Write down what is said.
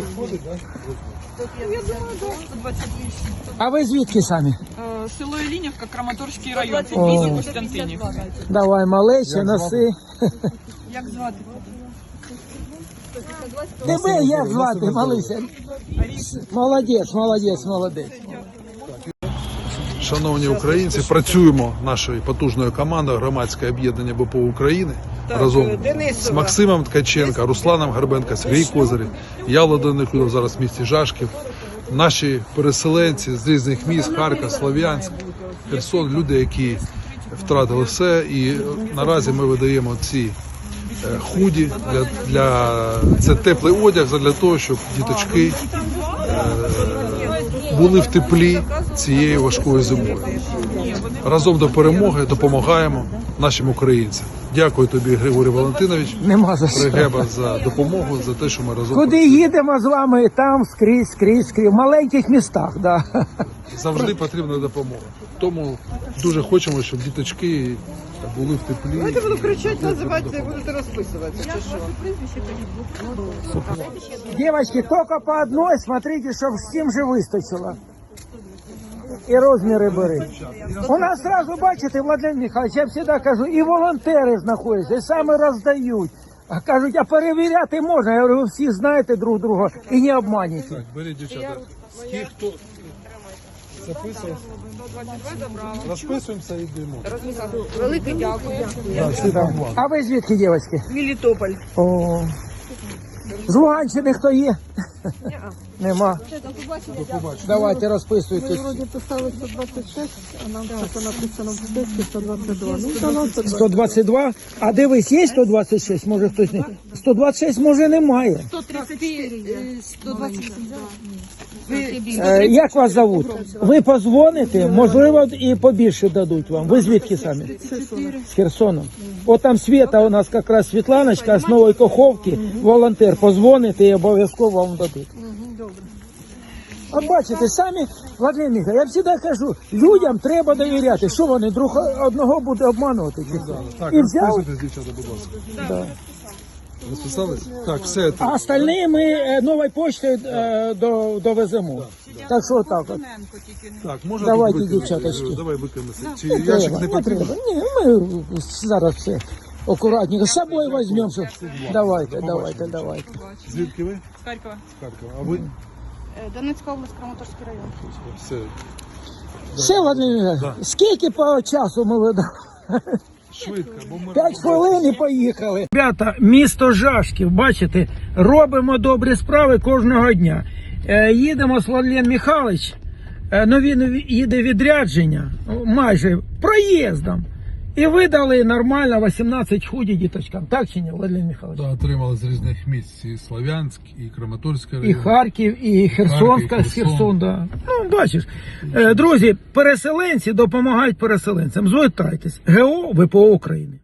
підходить, так? А ви звідки самі? Е, Село Ілінівка, Краматорський район, О. місто Костянтинів. Давай, малече, носи. Як звати? Тебе як звати, малися? Молодець, молодець, молодець. Шановні українці, працюємо нашою потужною командою громадське об'єднання БПО України разом з Максимом Ткаченка, Русланом Гарбенко, Сергій Козирів. Я Володимир Кудов, зараз в місті Жашків. Наші переселенці з різних міст Харків, Слов'янськ, Херсон, люди, які втратили все. І наразі ми видаємо ці е, худі для, для це теплий одяг для того, щоб діточки були в теплі цією важкою зимою. Разом до перемоги допомагаємо нашим українцям. Дякую тобі, Григорій Валентинович, Нема за що. Пригеба за допомогу, за те, що ми разом Куди працюємо. їдемо з вами, там скрізь, скрізь, скрізь. В маленьких містах, да. завжди потрібна допомога. Тому дуже хочемо, щоб діточки були в теплі. Давайте буду кричати, називати, будете розписувати. Чи що? Девочки, только по одной, смотрите, чтобы всім же вистачило. І розміри бери. У нас сразу, бачите, Владимир Михайлович, я завжди кажу, і волонтери знаходяться, і саме роздають. А кажуть, а перевіряти можна. Я говорю, ви всі знаєте друг друга і не обманюйте. Так, беріть, дівчата. Ті, хто записував, розписуємося і йдемо. Велике дякую. Так, всі там А ви звідки, дівчатки? Мелітополь. О, з Луганщини хто є? Нема. Давайте розписуйтесь. Вроді писали 126, а нам це написано в списку 122. Ну, то нам 122. 122. А дивись, є 126? Може хтось не. 126 може немає. 127. Е, як вас зовут? Ви позвоните, можливо, і побільше дадуть вам. Ви звідки самі? З Херсону. От там Света у нас якраз Світланочка з Нової Коховки, волонтер. Позвоните і обов'язково вам дадуть. А бачите, самі, Владимир Михайлович, я завжди кажу, людям треба довіряти. Що вони друг одного буде обманувати? Так, І взяв, розписуйтесь, дівчата, будь ласка. Розписались? Так, все. а остальні ми е, новою поштою е, до, довеземо. Так що так от. Так, можна Давайте, тут викинути? дівчаточки. Давай викинемося. Чи Не ящик не не потрібен? Ні, ми зараз все акуратненько. З собою візьмемо. Щоб... Давайте, давайте, давайте. Звідки ви? З Харкова. З Харкова. А ви? Донецька область, Краматорський район. Все. Все, Владимир, скільки по часу ми видали? Швидко, бо ми П'ять хвилин і поїхали. Ребята, місто Жашків, бачите, робимо добрі справи кожного дня. Е, їдемо з Владимир Михайлович, е, ну він їде відрядження, майже проїздом. І видали нормально 18 худі діточкам. Так чи ні, Владимир Михайлович? Да, отримали з різних місць і Слов'янськ, і Краматорський І. Харків, і Херсонська, Харків, Херсон. Херсон, да. Ну, бачиш. Е, Друзі, переселенці допомагають переселенцям. Звертайтесь. ГО ВПО України.